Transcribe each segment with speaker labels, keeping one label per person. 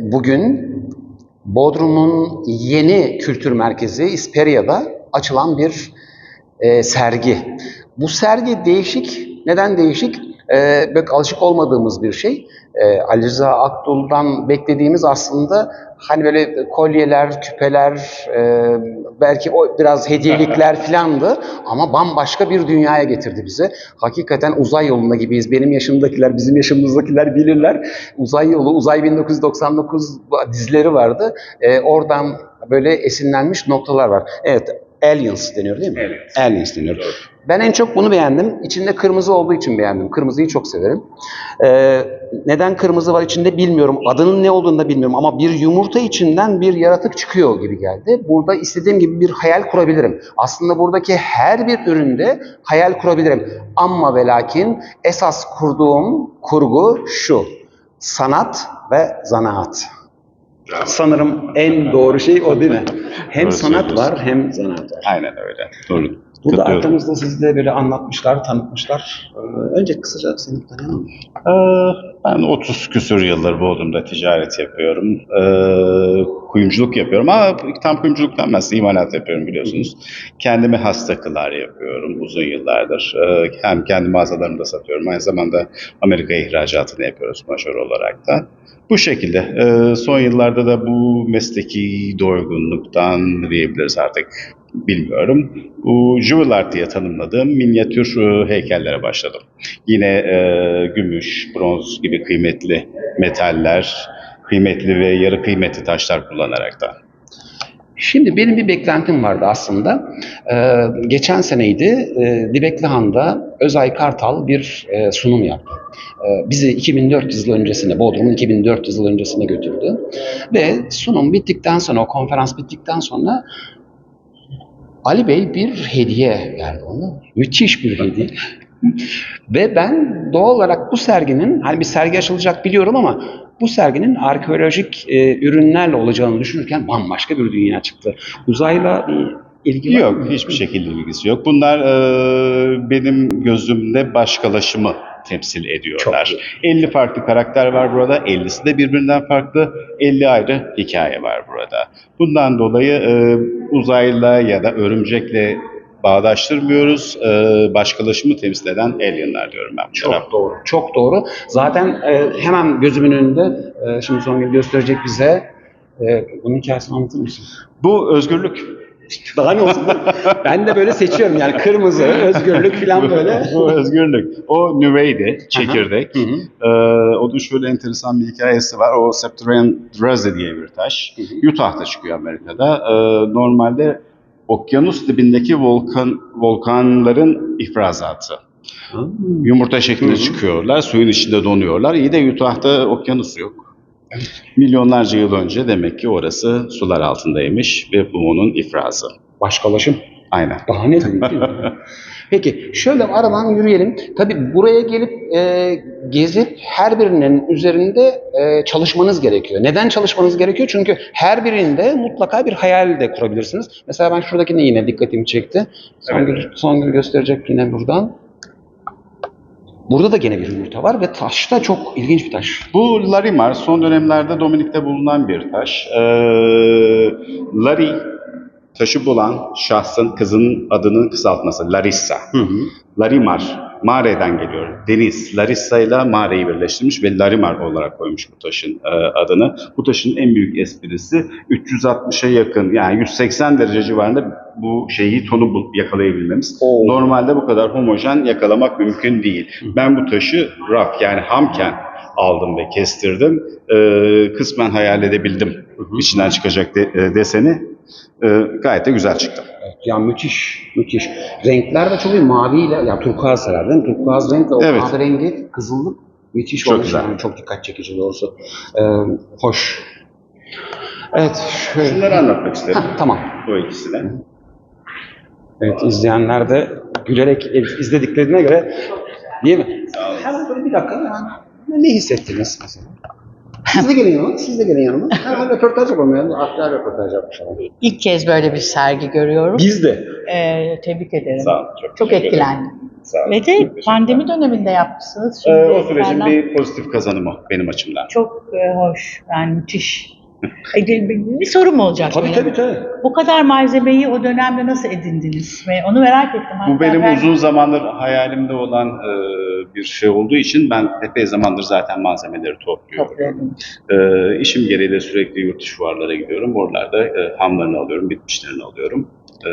Speaker 1: bugün Bodrum'un yeni kültür merkezi İsperia'da açılan bir e, sergi. Bu sergi değişik. Neden değişik? E, pek alışık olmadığımız bir şey. E, Ali Rıza Akdul'dan beklediğimiz aslında hani böyle kolyeler, küpeler, e, belki o biraz hediyelikler filandı ama bambaşka bir dünyaya getirdi bizi. Hakikaten uzay yolunda gibiyiz. Benim yaşımdakiler, bizim yaşımızdakiler bilirler. Uzay yolu, Uzay 1999 dizileri vardı. E, oradan böyle esinlenmiş noktalar var. Evet, Aliens deniyor değil mi?
Speaker 2: Aliens.
Speaker 1: Aliens deniyor. Ben en çok bunu beğendim. İçinde kırmızı olduğu için beğendim. Kırmızıyı çok severim. Ee, neden kırmızı var içinde bilmiyorum. Adının ne olduğunu da bilmiyorum. Ama bir yumurta içinden bir yaratık çıkıyor gibi geldi. Burada istediğim gibi bir hayal kurabilirim. Aslında buradaki her bir üründe hayal kurabilirim. Ama ve lakin esas kurduğum kurgu şu. Sanat ve zanaat. Sanırım en doğru şey o değil mi? Hem
Speaker 2: Doğru
Speaker 1: sanat var hem zanaat var.
Speaker 2: Aynen öyle. Doğru.
Speaker 1: Burada arkamızda siz de böyle anlatmışlar, tanıtmışlar. Ee, önce kısaca seni tanıyalım.
Speaker 2: Ee, ben 30 küsur yıldır Bodrum'da ticaret yapıyorum. Ee, kuyumculuk yapıyorum ama tam kuyumculuk denmez. imalat yapıyorum biliyorsunuz. Kendime has takılar yapıyorum uzun yıllardır. Hem kendi mağazalarımda satıyorum. Aynı zamanda Amerika ihracatını yapıyoruz majör olarak da. Bu şekilde. Son yıllarda da bu mesleki doygunluktan diyebiliriz artık bilmiyorum. Bu jewel art diye tanımladığım minyatür e, heykellere başladım. Yine e, gümüş, bronz gibi kıymetli metaller, kıymetli ve yarı kıymetli taşlar kullanarak da.
Speaker 1: Şimdi benim bir beklentim vardı aslında. Ee, geçen seneydi e, Dibeklihan'da Özay Kartal bir e, sunum yaptı. Ee, bizi 2400 yıl öncesine, Bodrum'un 2400 yıl öncesine götürdü. Ve sunum bittikten sonra, o konferans bittikten sonra Ali Bey bir hediye verdi ona. Müthiş bir hediye. Ve ben doğal olarak bu serginin, hani bir sergi açılacak biliyorum ama bu serginin arkeolojik e, ürünlerle olacağını düşünürken bambaşka bir dünya çıktı. Uzayla bir ilgi var
Speaker 2: Yok,
Speaker 1: mı?
Speaker 2: hiçbir şekilde ilgisi yok. Bunlar e, benim gözümde başkalaşımı temsil ediyorlar. 50 farklı karakter var burada. 50'si de birbirinden farklı. 50 ayrı hikaye var burada. Bundan dolayı e, uzayla ya da örümcekle bağdaştırmıyoruz. E, başkalaşımı temsil eden alienlar diyorum ben.
Speaker 1: Çok doğru, çok doğru. Zaten e, hemen gözümün önünde, e, şimdi Songül gösterecek bize. E, bunun hikayesini anlatır mısın?
Speaker 2: Bu özgürlük.
Speaker 1: Daha ne olsun? ben de böyle seçiyorum yani kırmızı, özgürlük falan böyle.
Speaker 2: Bu özgürlük. O nüveydi, çekirdek.
Speaker 1: Hı hı.
Speaker 2: Ee, o da şöyle enteresan bir hikayesi var. O Septurian Draze diye bir taş.
Speaker 1: Hı hı.
Speaker 2: Utah'ta çıkıyor Amerika'da. Ee, normalde okyanus dibindeki volkan volkanların ifrazatı.
Speaker 1: Hmm.
Speaker 2: Yumurta şeklinde
Speaker 1: Hı hı.
Speaker 2: çıkıyorlar, suyun içinde donuyorlar. İyi de Utah'ta okyanus yok. Milyonlarca yıl önce demek ki orası sular altındaymış ve bu onun ifrazı.
Speaker 1: Başkalaşım.
Speaker 2: Aynen.
Speaker 1: Daha ne diyeyim değil mi? Peki şöyle aradan yürüyelim. Tabii buraya gelip e, gezip her birinin üzerinde e, çalışmanız gerekiyor. Neden çalışmanız gerekiyor? Çünkü her birinde mutlaka bir hayal de kurabilirsiniz. Mesela ben şuradakine yine dikkatimi çekti. Songül, Songül gösterecek yine buradan. Burada da gene bir yumurta var ve taş da çok ilginç bir taş.
Speaker 2: Bu Larimar son dönemlerde Dominik'te bulunan bir taş. Ee, Lari taşı bulan şahsın kızının adının kısaltması Larissa.
Speaker 1: Hı hı.
Speaker 2: Larimar, Mare'den geliyor. Deniz, Larissa ile Mare'yi birleştirmiş ve Larimar olarak koymuş bu taşın e, adını. Bu taşın en büyük esprisi 360'a yakın yani 180 derece civarında bu şeyi tonu yakalayabilmemiz.
Speaker 1: Oo.
Speaker 2: Normalde bu kadar homojen yakalamak mümkün değil. Ben bu taşı raf yani hamken aldım ve kestirdim. E, kısmen hayal edebildim içinden çıkacak de- e, deseni. E, gayet de güzel çıktı.
Speaker 1: Evet, ya müthiş, müthiş. Renkler de çok iyi. Maviyle, ya turkuaz sever değil mi? Turkuaz renkle o
Speaker 2: Evet.
Speaker 1: rengi, kızıllık müthiş
Speaker 2: Çok
Speaker 1: olmuş.
Speaker 2: güzel.
Speaker 1: Yani çok dikkat çekici doğrusu. Ee, hoş. Evet, şöyle.
Speaker 2: Şunları anlatmak isterim.
Speaker 1: Heh, tamam.
Speaker 2: Bu ikisine.
Speaker 1: Evet, izleyenler de gülerek izlediklerine göre değil mi? Hemen böyle bir dakika hemen ne hissettiniz mesela? Siz de gelin yanıma, siz de gelin yanıma. Hemen röportaj yapalım yani. Aktar röportaj yapmış ama.
Speaker 3: İlk kez böyle bir sergi görüyorum.
Speaker 1: Biz de.
Speaker 3: Ee, tebrik ederim.
Speaker 2: Sağ olun. Çok,
Speaker 3: Çok etkilendim.
Speaker 2: Sağ olun.
Speaker 3: Ve de pandemi döneminde yapmışsınız.
Speaker 2: Ee,
Speaker 3: Şimdi
Speaker 2: o sürecin bir pozitif kazanımı benim açımdan.
Speaker 3: Çok e, hoş, yani müthiş. Bir, sorum olacak.
Speaker 1: Tabii
Speaker 3: benim.
Speaker 1: tabii tabii.
Speaker 3: Bu kadar malzemeyi o dönemde nasıl edindiniz? Ve onu merak ettim.
Speaker 2: Bu benim
Speaker 3: ben-
Speaker 2: uzun zamandır hayalimde olan e, bir şey olduğu için ben epey zamandır zaten malzemeleri topluyorum. E, işim gereği de sürekli yurt dışı fuarlara gidiyorum. Oralarda e, hamlarını alıyorum, bitmişlerini alıyorum, e,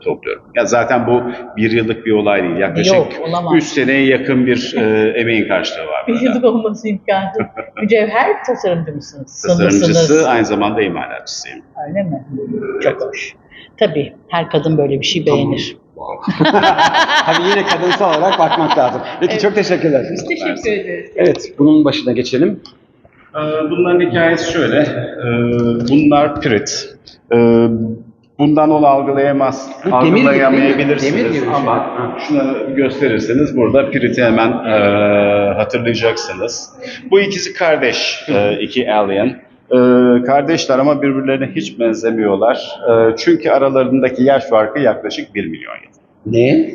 Speaker 2: topluyorum. Ya zaten bu bir yıllık bir olay değil. Yaklaşık
Speaker 3: Yok, olamaz.
Speaker 2: 3 seneye yakın bir e, emeğin karşılığı var.
Speaker 3: Bir
Speaker 2: burada.
Speaker 3: yıllık olması imkansız. Mücevher tasarımcı mısınız?
Speaker 2: Tasarımcısı, aynı zamanda imalatçısıyım.
Speaker 3: Öyle mi? Çok hoş. Tabii her kadın böyle bir şey beğenir.
Speaker 1: Tabii yine kadınsal olarak bakmak lazım. Peki
Speaker 3: Evet.
Speaker 1: çok teşekkürler.
Speaker 3: Biz teşekkür ederiz.
Speaker 1: Evet, bunun başına geçelim.
Speaker 2: Ee, Bunların hikayesi şöyle. Ee, Bunlar pirit. Ee, Bundan onu algılayamaz,
Speaker 1: Bu demir gibi
Speaker 2: algılayamayabilirsiniz?
Speaker 1: Demir gibi bir
Speaker 2: ama şunu gösterirseniz burada piriti hemen e, hatırlayacaksınız. Bu ikisi kardeş, e, iki alien. E, kardeşler ama birbirlerine hiç benzemiyorlar. E, çünkü aralarındaki yaş farkı yaklaşık 1 milyon yıl.
Speaker 1: Ne?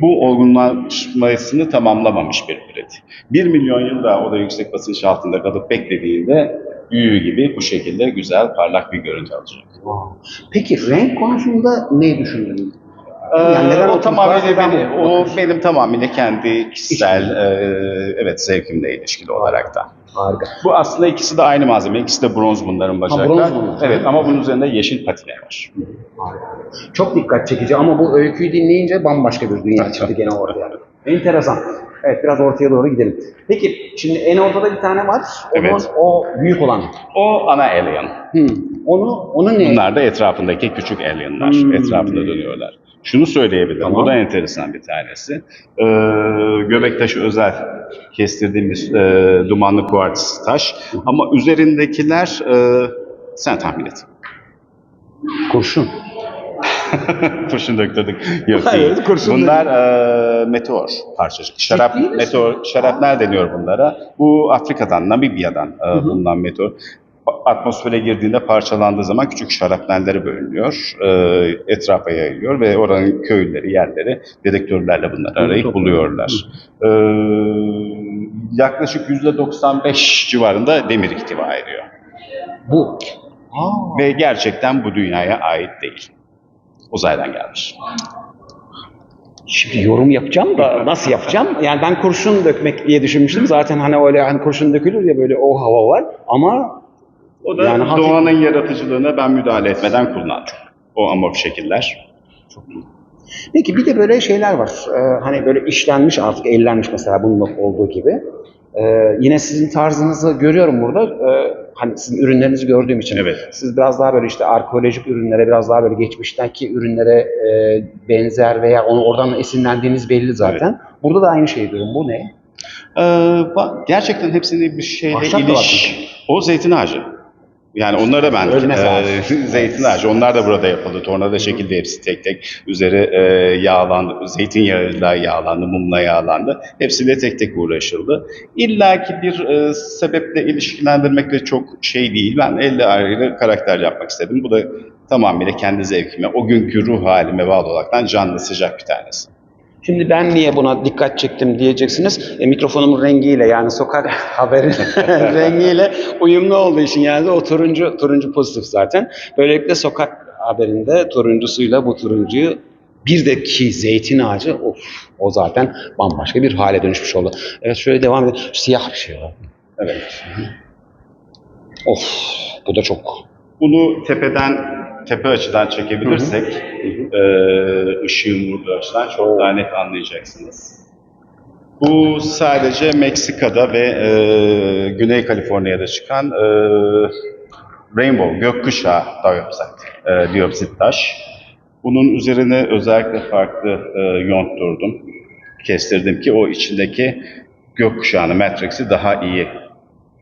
Speaker 2: Bu olgunlaşmasını tamamlamamış bir pirit. 1 milyon yıl daha o da yüksek basınç altında kalıp beklediğinde büyü gibi bu şekilde güzel parlak bir görüntü alacak.
Speaker 1: Peki renk konusunda ne düşündün?
Speaker 2: Ee,
Speaker 1: Yani neden
Speaker 2: o tamamıyla
Speaker 1: mı
Speaker 2: o benim tamamıyla kendi kişisel e, evet zevkimle ilişkili olarak da.
Speaker 1: Harika.
Speaker 2: Bu aslında ikisi de aynı malzeme. İkisi de bronz bunların bacaklar.
Speaker 1: bronz bunlar.
Speaker 2: Evet ama bunun üzerinde yeşil patine var.
Speaker 1: Çok dikkat çekici ama bu öyküyü dinleyince bambaşka bir dünya çıktı gene ortaya. Enteresan. Evet biraz ortaya doğru gidelim. Peki şimdi en ortada bir tane var. O,
Speaker 2: Evet.
Speaker 1: o büyük olan.
Speaker 2: O ana alien.
Speaker 1: Hmm. Onu onu ne?
Speaker 2: Bunlar da etrafındaki küçük alienlar.
Speaker 1: Hmm.
Speaker 2: Etrafında dönüyorlar. Şunu söyleyebilirim.
Speaker 1: Tamam.
Speaker 2: Bu da enteresan bir tanesi. Ee, Göbektaşı özel kestirdiğimiz e, dumanlı kuartz taş. Ama üzerindekiler e, sen tahmin et.
Speaker 1: Kurşun.
Speaker 2: Kurşun döktürdük. Yok
Speaker 1: Hayır,
Speaker 2: değil.
Speaker 1: kurşun
Speaker 2: Bunlar e, meteor parçacık. Şarap,
Speaker 1: Ciddi misin?
Speaker 2: meteor, şaraplar deniyor bunlara. Bu Afrika'dan, Namibya'dan e, bulunan meteor. Atmosfere girdiğinde parçalandığı zaman küçük şarapnellere bölünüyor. E, etrafa yayılıyor ve oranın köyleri, yerleri dedektörlerle bunları arayıp buluyorlar. E, yaklaşık %95 civarında demir ihtiva ediyor.
Speaker 1: Bu. Aa.
Speaker 2: Ve gerçekten bu dünyaya ait değil. Uzaydan gelmiş.
Speaker 1: Şimdi yorum yapacağım da nasıl yapacağım? Yani ben kurşun dökmek diye düşünmüştüm. Zaten hani öyle hani kurşun dökülür ya böyle o hava var. Ama
Speaker 2: O da
Speaker 1: Yani hafif-
Speaker 2: doğanın yaratıcılığına ben müdahale etmeden kullandım. O amorf şekiller.
Speaker 1: Peki bir de böyle şeyler var. Ee, hani böyle işlenmiş artık ellenmiş mesela bunun olduğu gibi. Ee, yine sizin tarzınızı görüyorum burada. Ee, hani sizin ürünlerinizi gördüğüm için.
Speaker 2: Evet.
Speaker 1: Siz biraz daha böyle işte arkeolojik ürünlere, biraz daha böyle geçmişteki ürünlere e, benzer veya onu oradan esinlendiğiniz belli zaten. Burada da aynı şeyi diyorum. Bu ne?
Speaker 2: Ee, gerçekten hepsinde bir şeyle
Speaker 1: Ahşap
Speaker 2: iliş. O zeytin ağacı. Yani onları da ben e, zeytin ağacı. Onlar da burada yapıldı. Tornada şekilde hepsi tek tek üzeri e, yağlandı. Zeytinyağıyla yağlandı, mumla yağlandı. Hepsiyle tek tek uğraşıldı. İlla ki bir e, sebeple ilişkilendirmek de çok şey değil. Ben elle ayrı karakter yapmak istedim. Bu da tamamıyla kendi zevkime, o günkü ruh halime bağlı olaraktan canlı sıcak bir tanesi.
Speaker 1: Şimdi ben niye buna dikkat çektim diyeceksiniz. E, mikrofonumun rengiyle yani sokak haberi rengiyle uyumlu olduğu için yani o turuncu turuncu pozitif zaten. Böylelikle sokak haberinde turuncusuyla bu turuncuyu bir de ki zeytin ağacı of o zaten bambaşka bir hale dönüşmüş oldu. Evet şöyle devam edelim. Siyah bir şey var.
Speaker 2: Evet.
Speaker 1: Of bu da çok.
Speaker 2: Bunu tepeden, tepe açıdan çekebilirsek, e, ışığın vurduğu açıdan çok daha net anlayacaksınız. Bu sadece Meksika'da ve e, Güney Kaliforniya'da çıkan e, Rainbow, gökkuşağı diopsit, e, diopsit taş. Bunun üzerine özellikle farklı e, yontdurdum, kestirdim ki o içindeki gökkuşağını, Matrix'i daha iyi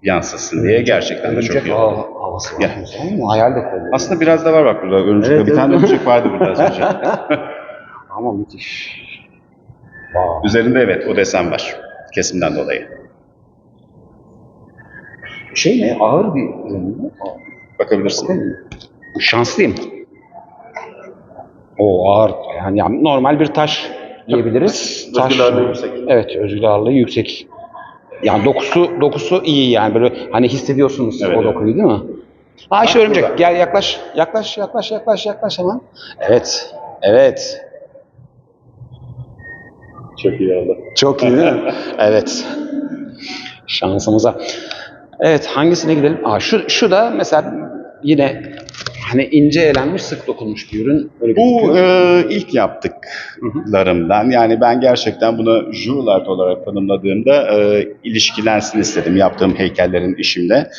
Speaker 2: yansısın diye gerçekten de çok iyi.
Speaker 1: ağı havası var.
Speaker 2: Ya.
Speaker 1: Hayal de koyuyor.
Speaker 2: Aslında biraz da var bak burada. Örümcek
Speaker 1: Evet,
Speaker 2: bir tane
Speaker 1: evet.
Speaker 2: örümcek vardı burada az önce.
Speaker 1: Ama müthiş. Wow.
Speaker 2: Üzerinde evet o desen var. Kesimden dolayı.
Speaker 1: Şey ne? Ağır bir ürün mü?
Speaker 2: Bakabilirsin.
Speaker 1: Bakın, Şanslıyım. O ağır. Yani, yani normal bir taş diyebiliriz.
Speaker 2: Özgür ağırlığı yüksek.
Speaker 1: Evet, özgür ağırlığı yüksek. Yani dokusu dokusu iyi yani böyle hani hissediyorsunuz
Speaker 2: Evet,
Speaker 1: o
Speaker 2: evet.
Speaker 1: dokuyu değil mi? Ayşe
Speaker 2: Bak
Speaker 1: örümcek
Speaker 2: burada.
Speaker 1: gel yaklaş yaklaş yaklaş yaklaş yaklaş hemen. Evet. Evet.
Speaker 2: Çok iyi oldu.
Speaker 1: Çok iyi değil mi? evet. Şansımıza. Evet hangisine gidelim? Aa, şu, şu da mesela yine hani ince elenmiş sık dokunmuş bir ürün. Öyle
Speaker 2: Bu e, ilk yaptıklarımdan. Yani ben gerçekten bunu jewel art olarak tanımladığımda e, ilişkilensin istedim yaptığım heykellerin işimde.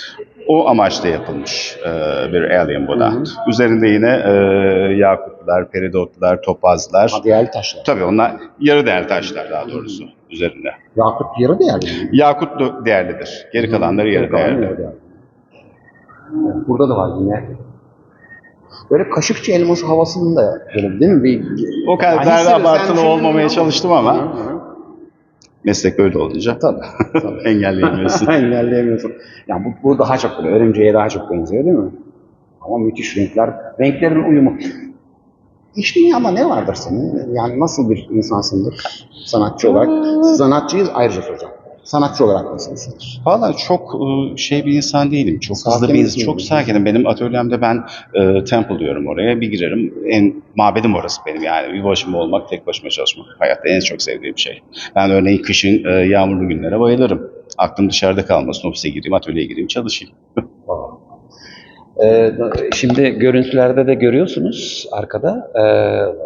Speaker 2: O amaçla yapılmış e, bir alien bu da.
Speaker 1: Hı hı.
Speaker 2: Üzerinde yine e, yakutlar, peridotlar, topazlar.
Speaker 1: Ha, değerli taşlar.
Speaker 2: Tabii onlar yarı değerli taşlar daha doğrusu üzerinde.
Speaker 1: Yakut yarı değerli. mi?
Speaker 2: Yakut değerlidir. Geri kalanları yarı değerli.
Speaker 1: yarı değerli. Burada da var yine. Böyle kaşıkçı elması havasında böyle değil mi? Bir,
Speaker 2: O kadar
Speaker 1: Yani
Speaker 2: abartılı olmamaya çalıştım ama
Speaker 1: hı.
Speaker 2: meslek böyle olunca
Speaker 1: Tabii. tabii.
Speaker 2: engelleyemiyorsun.
Speaker 1: Engelleyemiyorsun. Yani bu, bu daha çok böyle örümceğe daha çok benziyor değil mi? Ama müthiş renkler. Renklerin uyumu. İç dünyanda ne vardır senin? Yani nasıl bir insansındır sanatçı olarak? Sanatçıyı ayrıca soracağım. Sanatçı olarak nasılsındır?
Speaker 2: Valla çok e, şey bir insan değilim. Çok hızlı bir
Speaker 1: misin?
Speaker 2: çok sakinim. Benim atölyemde ben e, temple diyorum oraya. Bir girerim. En mabedim orası benim yani. Bir başıma olmak, tek başıma çalışmak. Hayatta en çok sevdiğim şey. Ben örneğin kışın e, yağmurlu günlere bayılırım. Aklım dışarıda kalmasın. Ofise gireyim, atölyeye gireyim, çalışayım.
Speaker 1: Ee, şimdi görüntülerde de görüyorsunuz arkada e,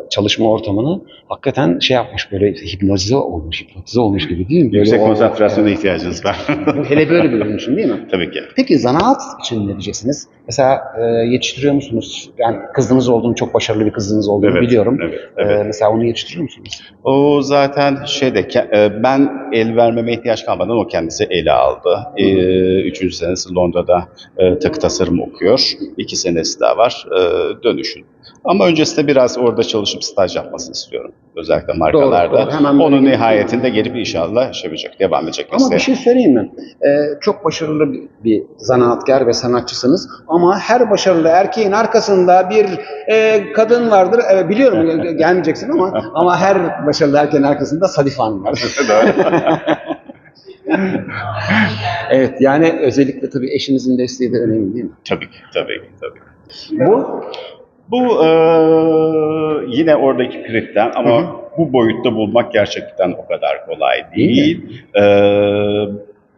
Speaker 1: çalışma ortamını hakikaten şey yapmış böyle hipnotize olmuş, hipnotize olmuş gibi değil mi? Böyle
Speaker 2: Yüksek
Speaker 1: o-
Speaker 2: konsantrasyona ihtiyacınız var.
Speaker 1: Hele böyle bir ürün için değil mi?
Speaker 2: Tabii ki.
Speaker 1: Peki zanaat için ne diyeceksiniz? Mesela e, yetiştiriyor musunuz? Yani kızınız olduğunu, çok başarılı bir kızınız olduğunu
Speaker 2: Evet,
Speaker 1: biliyorum.
Speaker 2: evet,
Speaker 1: E,
Speaker 2: evet.
Speaker 1: mesela onu yetiştiriyor musunuz?
Speaker 2: O zaten şeyde e, ben el vermeme ihtiyaç kalmadan o kendisi ele aldı. E, Üçüncü senesi Londra'da e, takı tasarım okuyor. İki senesi daha var e, dönüşün. Ama öncesinde biraz orada çalışıp staj yapmasını istiyorum. Özellikle markalarda.
Speaker 1: doğru. Hemen böyle
Speaker 2: Onun nihayetinde gelip inşallah şey yapacak, devam edecek
Speaker 1: Ama
Speaker 2: mesleğe.
Speaker 1: bir şey söyleyeyim mi? E, çok başarılı bir, bir zanaatkar ve sanatçısınız. Ama her başarılı erkeğin arkasında bir e, kadın vardır. Evet, biliyorum gel- gelmeyeceksin ama ama her başarılı erkeğin arkasında Sadife Hanım var. evet yani özellikle tabii eşinizin desteği de önemli değil mi?
Speaker 2: tabii ki, tabii ki, tabii ki.
Speaker 1: Bu
Speaker 2: Bu e, yine oradaki piritten ama
Speaker 1: Hı hı.
Speaker 2: bu boyutta bulmak gerçekten o kadar kolay
Speaker 1: Değil
Speaker 2: değil. E,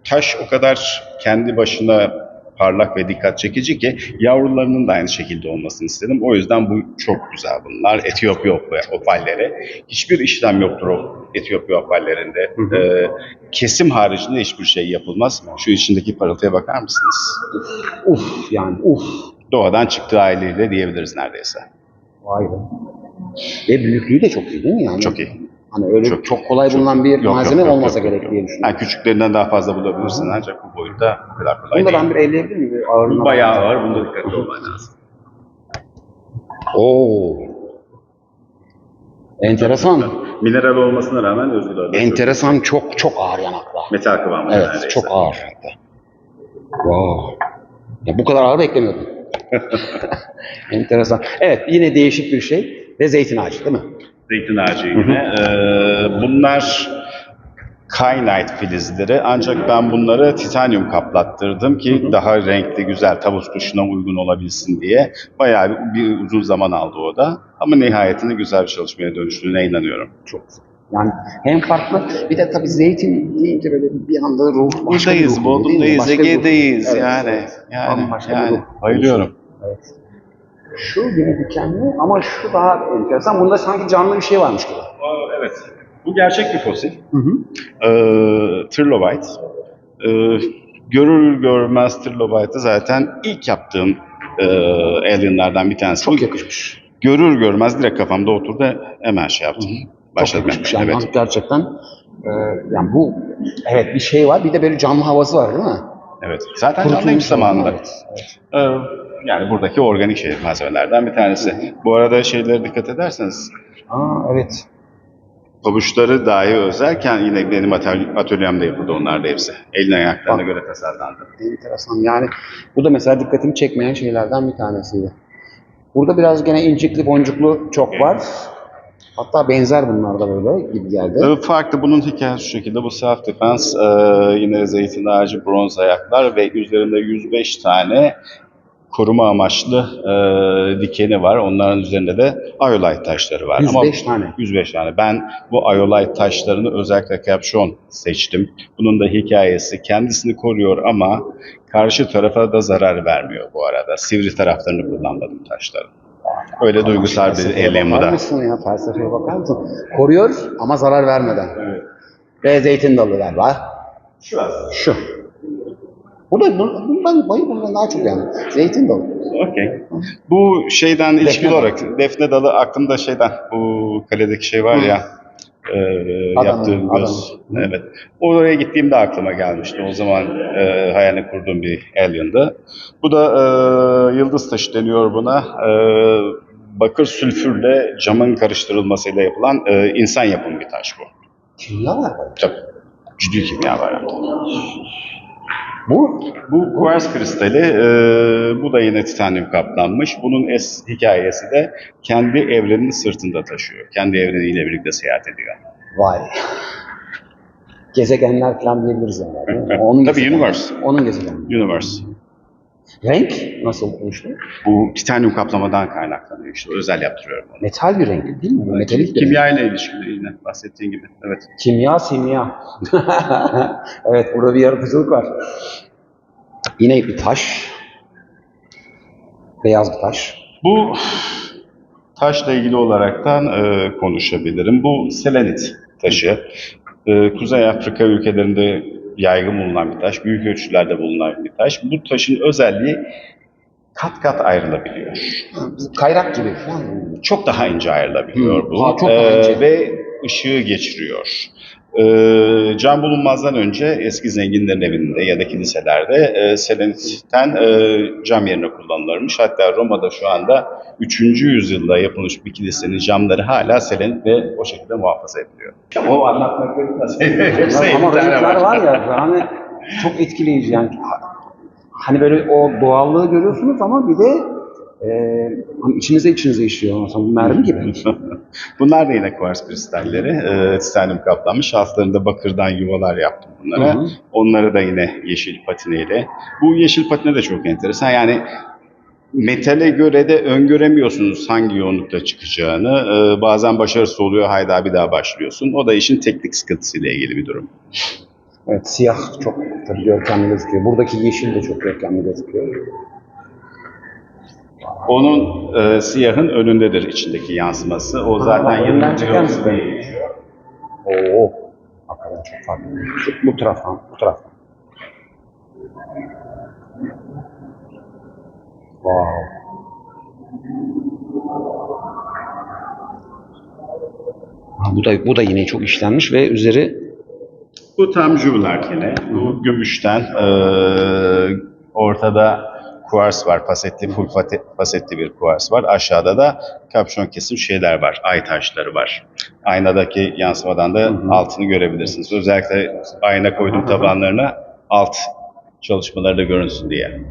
Speaker 2: taş o kadar kendi başına parlak ve dikkat çekici ki yavrularının da aynı şekilde olmasını istedim. O yüzden bu çok güzel bunlar. Etiyopya op- opalleri. Hiçbir işlem yoktur o Etiyopya opallerinde.
Speaker 1: Hı hı.
Speaker 2: E, kesim haricinde hiçbir şey yapılmaz. Şu içindeki parıltıya bakar mısınız?
Speaker 1: uf yani uf.
Speaker 2: Doğadan çıktığı haliyle diyebiliriz neredeyse.
Speaker 1: Vay be. Ve büyüklüğü de çok iyi değil mi yani?
Speaker 2: Çok iyi.
Speaker 1: Hani öyle çok,
Speaker 2: Çok-
Speaker 1: kolay bulunan bir
Speaker 2: Yok,
Speaker 1: malzeme
Speaker 2: yok, yok,
Speaker 1: olmasa
Speaker 2: yok,
Speaker 1: gerek
Speaker 2: yok.
Speaker 1: diye düşünüyorum.
Speaker 2: Yani küçüklerinden daha fazla bulabilirsin ancak bu boyutta bu kadar kolay
Speaker 1: Bunu da ben bir elleyebilir miyim?
Speaker 2: Bu bayağı ağır, bunda dikkatli olman lazım.
Speaker 1: Oo. Enteresan.
Speaker 2: Mineral olmasına rağmen özgür ağırlığı çok-
Speaker 1: Enteresan çok çok ağır yanaklı.
Speaker 2: Metal kıvamı
Speaker 1: Evet
Speaker 2: neredeyse.
Speaker 1: çok ağır. Wow. Ya bu kadar ağır beklemiyordum. Enteresan. Evet yine değişik bir şey ve zeytin ağacı değil mi?
Speaker 2: Zeytin ağacı yine. Ee, bunlar kainite filizleri ancak ben bunları titanyum kaplattırdım ki daha renkli güzel tavus kuşuna uygun olabilsin diye. Bayağı bir, bir uzun zaman aldı o da. Ama nihayetinde güzel bir çalışmaya dönüştüğüne inanıyorum.
Speaker 1: Çok güzel. Yani hem farklı bir de tabii zeytin deyince böyle bir anda ruh başka bir ruh
Speaker 2: Buradayız,
Speaker 1: mi?
Speaker 2: Bodrum'dayız,
Speaker 1: bir ruh.
Speaker 2: Ege'deyiz yani.
Speaker 1: evet.
Speaker 2: Yani,
Speaker 1: Bambaşka bir
Speaker 2: yani
Speaker 1: ruh.
Speaker 2: bayılıyorum.
Speaker 1: Evet. Şu yine dikenli ama şu daha enteresan. Bunda sanki canlı bir şey varmış gibi.
Speaker 2: Evet. Bu gerçek bir fosil.
Speaker 1: Hı hı.
Speaker 2: Ee, Trilobite. Ee, görür görmez Trilobite'ı zaten ilk yaptığım e, alienlardan bir tanesi.
Speaker 1: Çok yakışmış.
Speaker 2: Görür görmez direkt kafamda oturdu. Hemen şey yaptım.
Speaker 1: Çok
Speaker 2: Başladım.
Speaker 1: yakışmış yani.
Speaker 2: Evet.
Speaker 1: Gerçekten e, yani bu evet bir şey var. Bir de böyle canlı havası var değil mi?
Speaker 2: evet. Zaten
Speaker 1: Kurutulmuş
Speaker 2: canlıymış zamanında.
Speaker 1: Evet, evet.
Speaker 2: Ee, yani buradaki organik şey malzemelerden bir tanesi. Bu arada şeylere dikkat ederseniz
Speaker 1: Aa evet.
Speaker 2: pabuçları dahi özelken yine benim atölye- atölyemde yapıldı onlar da hepsi. Elin ayaklarına
Speaker 1: Bak.
Speaker 2: göre tasarlandı.
Speaker 1: Enteresan. Yani bu da mesela dikkatimi çekmeyen şeylerden bir tanesiydi. Burada biraz gene incikli boncuklu çok var. Hatta benzer bunlar da böyle gibi geldi.
Speaker 2: Ee, Farklı bunun hikayesi şu şekilde. Bu self defense e, yine zeytin ağacı bronz ayaklar ve üzerinde 105 tane koruma amaçlı e, dikeni var. Onların üzerinde de iolite taşları var.
Speaker 1: 105 tane.
Speaker 2: 105 tane. Ben bu iolite taşlarını özellikle kapşon seçtim. Bunun da hikayesi kendisini koruyor ama karşı tarafa da zarar vermiyor bu arada. Sivri taraflarını kullanmadım taşların. Öyle duygusal bir
Speaker 1: bakar
Speaker 2: da.
Speaker 1: mısın ya? Felsefeye bakar mısın? Koruyor ama zarar vermeden.
Speaker 2: Evet.
Speaker 1: Ve zeytin dalı galiba.
Speaker 2: Şu.
Speaker 1: Şu. Bu da bu, bu- ben bayı bundan daha çok yani. Zeytin dalı.
Speaker 2: Okey. Bu şeyden ilişkili
Speaker 1: dalı.
Speaker 2: olarak Defne Dalı aklımda şeyden bu kaledeki şey var ya e, yaptığım göz. Evet. Oraya gittiğimde aklıma gelmişti. O zaman e, hayalini kurduğum bir alien'dı. Bu da e, yıldız taşı deniyor buna. E, bakır sülfürle camın karıştırılmasıyla yapılan e, insan yapımı bir taş bu.
Speaker 1: Kimya var.
Speaker 2: Tabii. Ciddi kimya var de.
Speaker 1: Bu
Speaker 2: Bu kuvars kristali, e, bu da yine titanyum kaplanmış. Bunun es hikayesi de kendi evrenini sırtında taşıyor. Kendi evreniyle birlikte seyahat ediyor.
Speaker 1: vay. Gezegenler falan diyebiliriz mi? Onun
Speaker 2: Tabii,
Speaker 1: gezegeni.
Speaker 2: universe.
Speaker 1: Onun gezegeni.
Speaker 2: Universe.
Speaker 1: Renk nasıl oluştu?
Speaker 2: Bu titanyum kaplamadan kaynaklanıyor işte. Özel yaptırıyorum onu.
Speaker 1: Metal bir renk değil mi? Metalik bir.
Speaker 2: Kimya ile ilişkili yine bahsettiğin gibi. Evet.
Speaker 1: Kimya, simya. evet, burada bir yaratıcılık var. Yine bir taş. Beyaz bir taş.
Speaker 2: Bu taşla ilgili olaraktan e, konuşabilirim. Bu selenit taşı. E, Kuzey Afrika ülkelerinde yaygın bulunan bir taş. Büyük ölçülerde bulunan bir taş. Bu taşın özelliği kat kat ayrılabiliyor.
Speaker 1: Kayrak gibi.
Speaker 2: Çok daha ince ayrılabiliyor
Speaker 1: Hı,
Speaker 2: bu.
Speaker 1: ha, çok daha
Speaker 2: E,
Speaker 1: ince.
Speaker 2: ve ışığı geçiriyor. E, cam bulunmazdan önce eski zenginlerin evinde ya da kiliselerde e, selenitten e, cam yerine kullanılırmış. Hatta Roma'da şu anda 3. yüzyılda yapılmış bir kilisenin camları hala selenit ve o şekilde muhafaza ediliyor. O anlatmak gerekmez.
Speaker 1: Ama renkler var ya yani çok etkileyici yani. Hani böyle o doğallığı görüyorsunuz ama bir de e, hani içinize içinize işliyor. Mesela bu mermi gibi.
Speaker 2: Bunlar da yine kuvars kristalleri. E, titanyum kaplanmış. Altlarında bakırdan yuvalar yaptım bunlara.
Speaker 1: Hı hı.
Speaker 2: Onları da yine yeşil patineyle. Bu yeşil patine de çok enteresan. Yani metale göre de öngöremiyorsunuz hangi yoğunlukta çıkacağını. E, bazen başarısız oluyor, hayda bir daha başlıyorsun. O da işin teknik sıkıntısıyla ilgili bir durum.
Speaker 1: Evet siyah çok tabii görkemli gözüküyor. Buradaki yeşil de çok görkemli gözüküyor.
Speaker 2: Onun e, siyahın önündedir içindeki yansıması. O zaten
Speaker 1: misin?
Speaker 2: görüntüsü değil.
Speaker 1: Oo. Hakikaten çok farklı. Şu- Bu taraftan, bu taraftan. Wow. Ha, bu da bu da yine çok işlenmiş ve üzeri
Speaker 2: Bu tam jubilar yine. Bu gümüşten eee, ortada kuvars var. Fasetli, full fasetli bir kuvars var. Aşağıda da kapşon kesim şeyler var. Ay taşları var. Aynadaki yansımadan da altını görebilirsiniz. Özellikle ayna koydum tabanlarına alt çalışmaları da görünsün diye.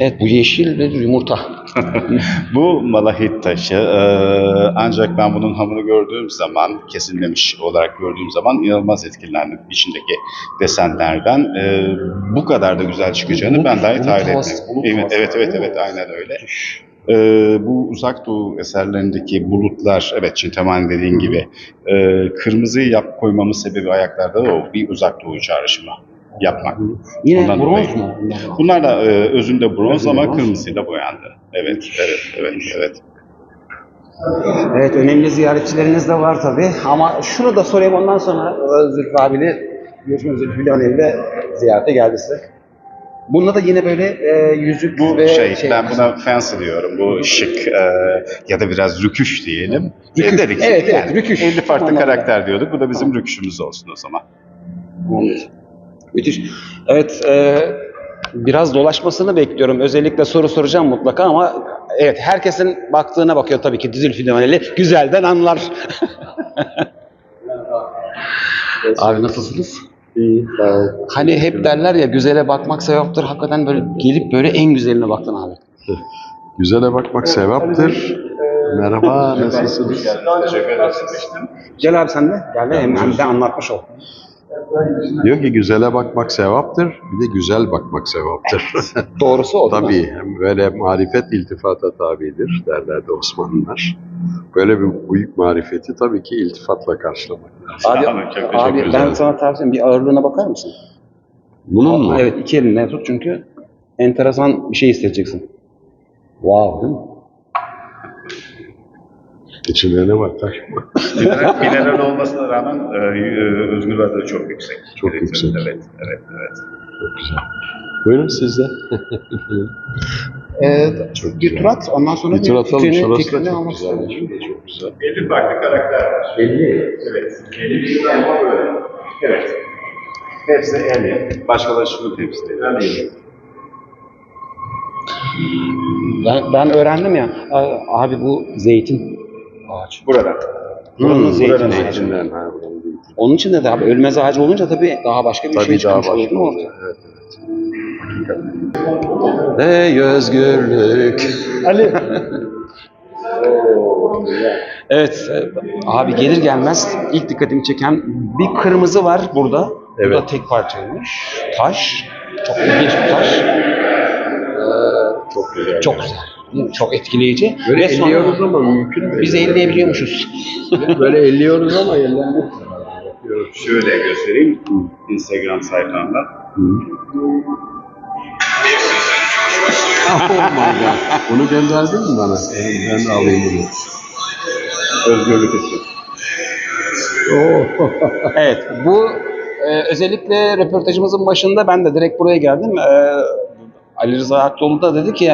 Speaker 1: Evet bu yeşil ve yumurta.
Speaker 2: Bu malahit taşı. eee, ancak ben bunun hamını gördüğüm zaman, kesilmemiş olarak gördüğüm zaman inanılmaz etkilendim içindeki desenlerden. Eee, bu kadar da güzel çıkacağını ben dahi tahmin etmedim. Evet, evet, evet, evet, aynen öyle. Eee, bu uzak doğu eserlerindeki bulutlar, evet Çintemani dediğin gibi, eee kırmızıyı yap koymamın sebebi ayaklarda da o bir uzak doğu çağrışımı yapmak.
Speaker 1: Yine
Speaker 2: Ondan
Speaker 1: bronz
Speaker 2: dolayı.
Speaker 1: mu?
Speaker 2: Bunlar da e, özünde bronz
Speaker 1: Özünde
Speaker 2: ama
Speaker 1: bronz.
Speaker 2: kırmızıyla boyandı. Evet, evet, evet, evet.
Speaker 1: Evet önemli ziyaretçileriniz de var tabi. Ama şunu da sorayım ondan sonra Zülfü abiyle görüşmek üzere Zülfü Livaneli'yle ziyarete geldi size. Bunda da yine böyle e, yüzük
Speaker 2: Bu
Speaker 1: ve
Speaker 2: şey, ben buna fancy diyorum. Bu şık e, ya da biraz rüküş diyelim.
Speaker 1: Rüküş,
Speaker 2: E, dedik
Speaker 1: evet, evet,
Speaker 2: yani
Speaker 1: rüküş.
Speaker 2: 50 farklı
Speaker 1: Anladım.
Speaker 2: karakter diyorduk. Bu da bizim rüküşümüz olsun o zaman.
Speaker 1: Müthiş. Evet e, biraz dolaşmasını bekliyorum. Özellikle soru soracağım mutlaka ama evet herkesin baktığına bakıyor tabii ki Zülfü Livaneli. Güzelden anlar. Abi nasılsınız?
Speaker 4: İyi.
Speaker 1: Hani hep derler ya güzele bakmak sevaptır. Hakikaten böyle gelip böyle en güzeline baktın abi.
Speaker 4: Güzele bakmak sevaptır. Merhaba, nasılsınız?
Speaker 2: Teşekkür ederim.
Speaker 1: Gel abi sen de. Gel de hem, hem de anlatmış ol.
Speaker 4: Diyor ki güzele bakmak sevaptır, bir de güzel bakmak sevaptır.
Speaker 1: Doğrusu o?
Speaker 4: Tabii, böyle marifet iltifata tabidir derlerdi Osmanlılar. Böyle bir büyük marifeti tabii ki iltifatla karşılamak lazım.
Speaker 1: Abi,
Speaker 2: çok teşekkür
Speaker 1: abi ben sana tavsiye ederim. Bir ağırlığına bakar mısın?
Speaker 4: Bunun mu?
Speaker 1: Evet iki elinle tut çünkü enteresan bir şey hissedeceksin. Wow değil mi?
Speaker 4: İçinde ne var? Taş mı?
Speaker 2: Mineral, mineral olmasına rağmen e, e, özgür radyo çok yüksek.
Speaker 4: Çok
Speaker 2: Evet,
Speaker 4: yüksek.
Speaker 2: Evet, evet, evet.
Speaker 4: Çok güzel. Buyurun siz de.
Speaker 1: Evet,
Speaker 4: Çok
Speaker 1: bir
Speaker 4: güzel.
Speaker 1: tur at ondan sonra
Speaker 4: Bir tur atalım.
Speaker 1: fikrini,
Speaker 4: Şurası da çok
Speaker 1: almak
Speaker 4: güzel. çok güzel.
Speaker 2: 50 farklı karakter var. 50? Evet. 50 kişi ama böyle. Evet. Hepsi 50. Başkaları şunu temsil ediyor. 50.
Speaker 1: Ben, ben öğrendim ya. a- Abi bu zeytin ağaç.
Speaker 2: Burada.
Speaker 1: Buranın
Speaker 4: Hmm,
Speaker 1: zeytin
Speaker 4: buranın
Speaker 1: ağacı.
Speaker 4: zeytinden, ha, buranın zeytin.
Speaker 1: Onun için de abi ölmez ağacı olunca tabii daha başka bir şey
Speaker 4: Tabii daha
Speaker 1: çıkmış mi
Speaker 4: olacak.
Speaker 1: ortaya?
Speaker 4: Evet, evet.
Speaker 1: Ey özgürlük. Ali. evet. e, Abi gelir gelmez ilk dikkatimi çeken bir kırmızı var burada. Bu da
Speaker 4: Evet.
Speaker 1: tek parçaymış. Taş. Çok ilginç bir taş.
Speaker 4: Çok güzel.
Speaker 1: Çok güzel. Çok etkileyici.
Speaker 4: Böyle
Speaker 1: Ve sonra
Speaker 4: elliyoruz ama mümkün mü?
Speaker 1: biz elleyebiliyormuşuz.
Speaker 4: Böyle elliyoruz ama ellenmek. Bakıyorum.
Speaker 2: Şöyle göstereyim. Instagram sayfamda.
Speaker 4: oh my god. Bunu gönderdin mi bana? Ben de alayım bunu.
Speaker 2: Özgürlük için.
Speaker 4: Oh.
Speaker 1: Evet, bu e, özellikle röportajımızın başında ben de direkt buraya geldim. E, Ali Rıza Akdoğlu da dedi ki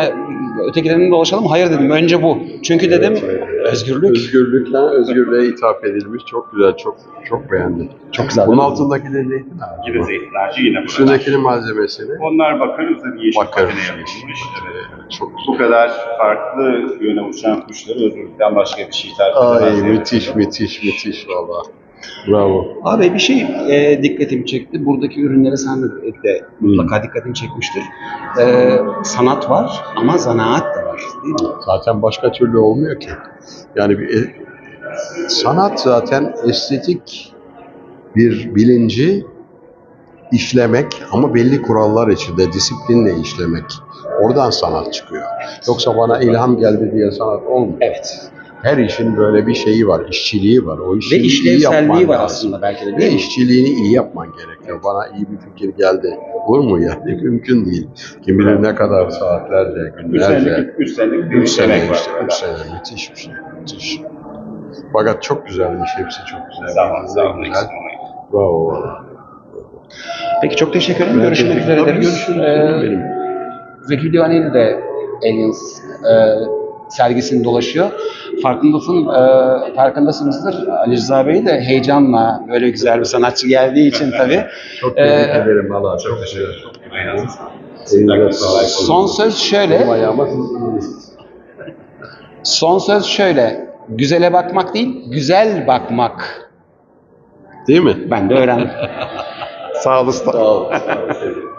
Speaker 1: ya, ötekilerini dolaşalım. Hayır dedim, önce bu. Çünkü dedim özgürlük.
Speaker 4: Özgürlükle özgürlüğe hitap edilmiş. Çok güzel, çok çok beğendim.
Speaker 1: Çok güzel.
Speaker 4: Bunun altındaki de zeytin ağacı.
Speaker 2: Yine zeytin ağacı yine burada.
Speaker 4: Üstündekinin malzemesini.
Speaker 2: Onlar bakır üzerine yeşil
Speaker 4: Bakır.
Speaker 2: patine yapılmış. Evet.
Speaker 4: Çok
Speaker 2: Bu kadar farklı yöne uçan kuşları özgürlükten başka bir şey tarif
Speaker 4: Ay
Speaker 2: edemez.
Speaker 4: müthiş, müthiş, müthiş valla. Bravo.
Speaker 1: Abi bir şey e, dikkatimi çekti. Buradaki ürünlere sen de, de mutlaka dikkatini çekmiştir. E, sanat var ama zanaat da var. Değil mi?
Speaker 4: Zaten başka türlü olmuyor ki. Yani bir e- sanat zaten estetik bir bilinci işlemek ama belli kurallar içinde disiplinle işlemek. Oradan sanat çıkıyor. Yoksa bana ilham geldi diye sanat olmuyor.
Speaker 1: Evet.
Speaker 4: Her işin böyle bir şeyi var, işçiliği var. O
Speaker 1: Ve
Speaker 4: işi iyi
Speaker 1: işlevselliği
Speaker 4: yapman
Speaker 1: var
Speaker 4: lazım.
Speaker 1: aslında belki de
Speaker 4: Ve işçiliğini iyi yapman gerekiyor. Bana iyi bir fikir geldi. Olur mu yani? Mümkün değil. Kim bilir ne kadar saatlerce,
Speaker 2: Üç
Speaker 4: günlerce.
Speaker 2: senelik, üç senelik bir
Speaker 4: Üç sene
Speaker 2: emek var
Speaker 4: işte, üç sene. Müthiş bir şey, müthiş. Fakat çok güzelmiş, hepsi çok güzel.
Speaker 2: Sağ olun.
Speaker 4: Güzel. Bravo valla.
Speaker 1: Peki çok teşekkür ederim. Görüşmek üzere
Speaker 4: Tabii
Speaker 1: deriz.
Speaker 4: görüşürüz.
Speaker 1: Ee,
Speaker 4: Benim.
Speaker 1: Zeki Divani'nin de Aliens e, sergisini dolaşıyor. Farkındasın, e, farkındasınızdır. Ali Rıza Bey de heyecanla böyle güzel bir sanatçı geldiği için tabii.
Speaker 4: Çok
Speaker 1: Ee,
Speaker 4: tebrik ederim valla. Çok. Elinize sağlık.
Speaker 1: Son söz şöyle. Son söz şöyle. Güzele bakmak değil, güzel bakmak.
Speaker 4: Değil mi?
Speaker 1: Ben de öğrendim.
Speaker 4: Sağ ol usta. Sağ ol. Sağ ol.